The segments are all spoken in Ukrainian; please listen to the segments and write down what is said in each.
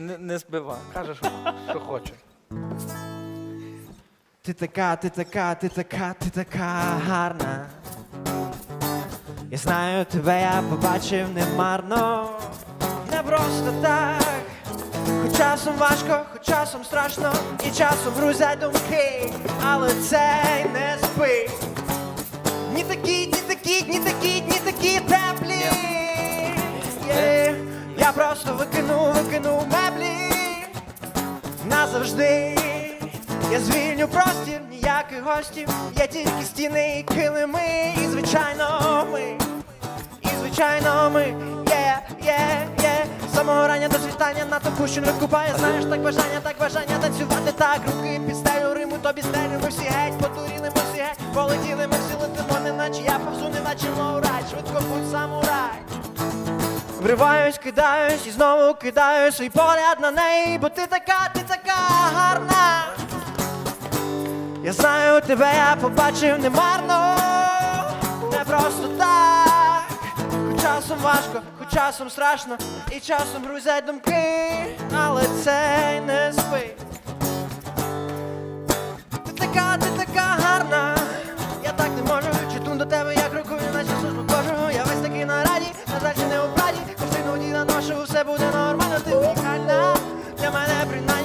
не, не збива. Каже, що, що хоче. Ти така, ти така, ти така, ти така гарна. Я знаю, тебе я побачив немарно, не просто так. Хоч часом важко, хоч часом страшно, і часом грузять думки, але цей не спить. Ні такі, ні такі, ні такі, ні такі Я звільню простір, ніяких гостів, є тільки стіни і килими, і звичайно ми, і звичайно ми, є, є, є. Самого рання до світання на тому, що не купає, знаєш, так бажання, так бажання танцювати, так руки під стелю, риму тобі стелю, ми всі геть, потуріли, ми всі геть, полетіли, ми всі летимо, неначе я повзу, неначе лоурай, швидко будь самурай. Вриваюсь, кидаюсь і знову кидаю свій погляд на неї, бо ти така, ти така гарна. Я знаю, тебе я побачив немарно, не просто так. Хоч часом важко, хоч часом страшно, і часом грузять думки, але цей не спить. Ти така, ти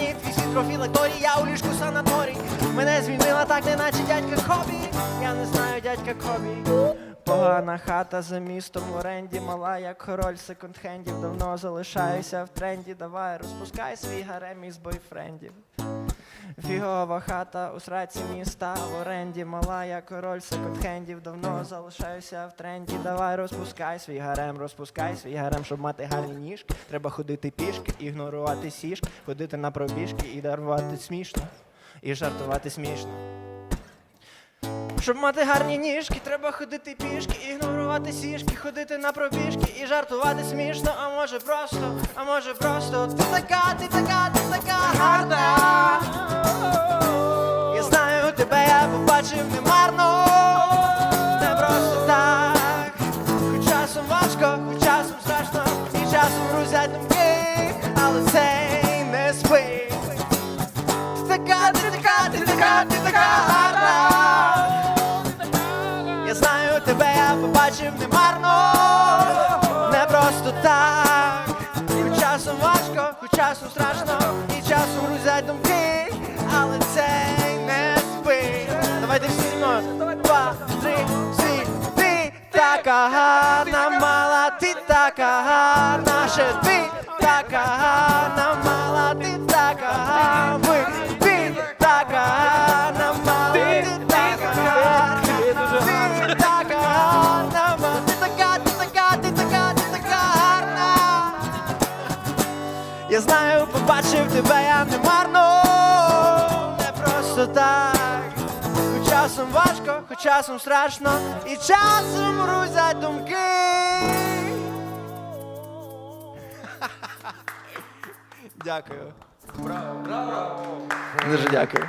принаймні твій світ профілакторій, я у ліжку санаторій. Мене звільнила так, неначе дядька Хобі. Я не знаю дядька Кобі. Погана хата за містом в оренді, мала як король секонд-хендів, давно залишаюся в тренді. Давай розпускай свій гарем із бойфрендів. Фігова хата у сраці міста в оренді, мала я король секонд-хендів, давно залишаюся в тренді. Давай розпускай свій гарем, розпускай свій гарем, щоб мати гарні ніжки. Треба ходити пішки, ігнорувати сішки, ходити на пробіжки і дарувати смішно, і жартувати смішно. Щоб мати гарні ніжки, треба ходити пішки, ігнорувати сішки, ходити на пробіжки і жартувати смішно, а може просто, а може просто ти така, ти така, ти така гарна. Я знаю, тебе я побачив немарно, не просто так. Хоч часом важко, хоч часом страшно, і часом грузять думки, але цей не спить. Ти така, ти така, ти така, ти така гарна. Знаю, тебе я побачив немарно, не просто так. Хоч часом важко, хоч часом страшно, і часом грузять думки, але цей не спить. Давайте всі зі мною. Два, три, всі. Ти така гарна, мала, ти така гарна, ще ти така гарна, мала, знаю, побачив тебе, я не марно, не просто так. Хоч часом важко, хоч часом страшно, і часом рузять думки. Дякую. Браво, браво. Дуже дякую.